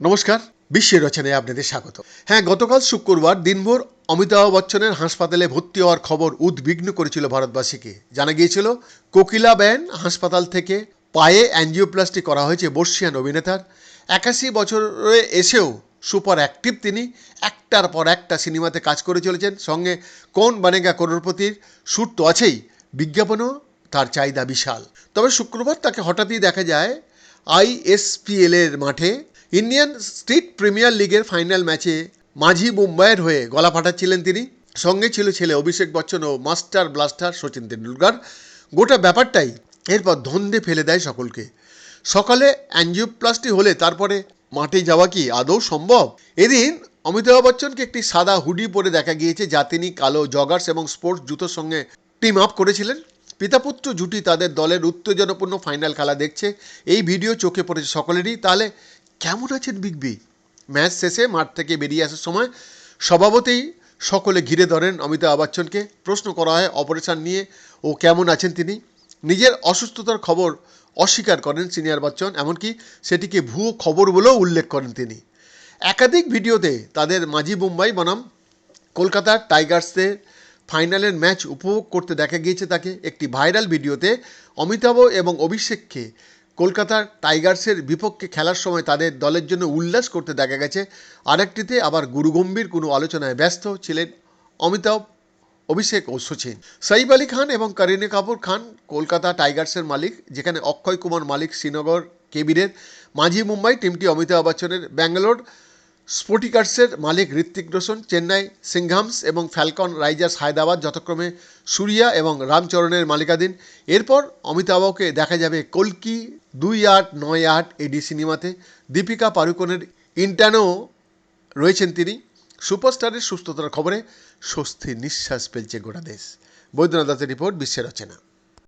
নমস্কার, বিশ্বের রচনায় আপনাদের স্বাগত। হ্যাঁ গতকাল শুক্রবার দিনভর অমিতাভ বচ্চনের হাসপাতালে ভর্তি হওয়ার খবর উদ্বিগ্ন করেছিল ভারতবাসীকে। জানা গিয়েছিল, কোকিলা ব্যান হাসপাতাল থেকে পায়ে অ্যাঞ্জিওপ্লাস্টি করা হয়েছে বর্ষিয়ান অভিনেতার। একাশি বছরে এসেও সুপার অ্যাক্টিভ তিনি একটার পর একটা সিনেমাতে কাজ করে চলেছেন। সঙ্গে কোন বানেগা করোড়পতির শ্যুট তো আছেই, বিজ্ঞাপনও তার চাহিদা বিশাল। তবে শুক্রবার তাকে হঠাৎই দেখা যায় আইএসপিএল এর মাঠে। ইন্ডিয়ান স্ট্রিট প্রিমিয়ার লিগের ফাইনাল ম্যাচে মাঝি মুম্বাইয়ের হয়ে গলা ফাটাচ্ছিলেন তিনি। সঙ্গে ছিল ছেলে অভিষেক বচ্চন ও মাস্টার ব্লাস্টার সচিন তেন্ডুলকার। গোটা ব্যাপারটাই এরপর ধন্দে ফেলে দেয় সকলকে। সকালে অ্যাঞ্জিওপ্লাস্টি হলে তারপরে মাঠে যাওয়া কি আদৌ সম্ভব? এদিন অমিতাভ বচ্চনকে একটি সাদা হুডি পরে দেখা গিয়েছে যা তিনি কালো জগার্স এবং স্পোর্টস জুতোর সঙ্গে টিম আপ করেছিলেন। পিতাপুত্র জুটি তাদের দলের উত্তেজনাপূর্ণ ফাইনাল খেলা দেখছে। এই ভিডিও চোখে পড়েছে সকলেরই। তাহলে কেমন আছেন বিগ বি? ম্যাচ শেষে মাঠ থেকে বেরিয়ে আসার সময় স্বভাবতেই সকলে ঘিরে ধরেন অমিতাভ বচ্চনকে। প্রশ্ন করা হয় অপারেশন নিয়ে, ও কেমন আছেন তিনি? নিজের অসুস্থতার খবর অস্বীকার করেন সিনিয়র বচ্চন, এমনকি সেটিকে ভুয়ো খবর বলেও উল্লেখ করেন তিনি। একাধিক ভিডিওতে তাদের মাঝি মুম্বাই বনাম, কলকাতার টাইগার্সদের ফাইনালের ম্যাচ উপভোগ করতে দেখা গিয়েছে তাকে একটি ভাইরাল ভিডিওতে অমিতাভ এবং অভিষেককে। কলকাতার টাইগার্সের বিপক্ষে খেলার সময় তাদের দলের জন্য উল্লাস করতে দেখা গেছে। আরেকটিতে আবার গুরুগম্ভীর কোনো আলোচনায় ব্যস্ত ছিলেন অমিতাভ, অভিষেক ও সচিন। সাইব আলী খান এবং করিনা কাপুর খান কলকাতা টাইগার্সের মালিক, যেখানে অক্ষয় কুমার মালিক, শ্রীনগর কেবিরের মাঝি মুম্বাই, টিমটি অমিতাভ বচ্চনের ব্যাঙ্গালোর স্পোর্টিকার্সের মালিক ঋত্বিক রোশন, চেন্নাই সিংহামস এবং ফ্যালকন রাইজার্স হায়দ্রাবাদ যথাক্রমে সুরিয়া এবং রামচরণের মালিকাধীন। এরপর অমিতাভকে দেখা যাবে কলকি দুই আট নয় আট এডি সিনেমাতে। দীপিকা পাড়ুকোনের ইন্টার্নও রয়েছেন তিনি। সুপারস্টারের সুস্থতার খবরে স্বস্তির নিঃশ্বাস ফেলছে গোটা দেশ। বৈদ্যনাথ দাসের রিপোর্ট, বিশ্বের রচনা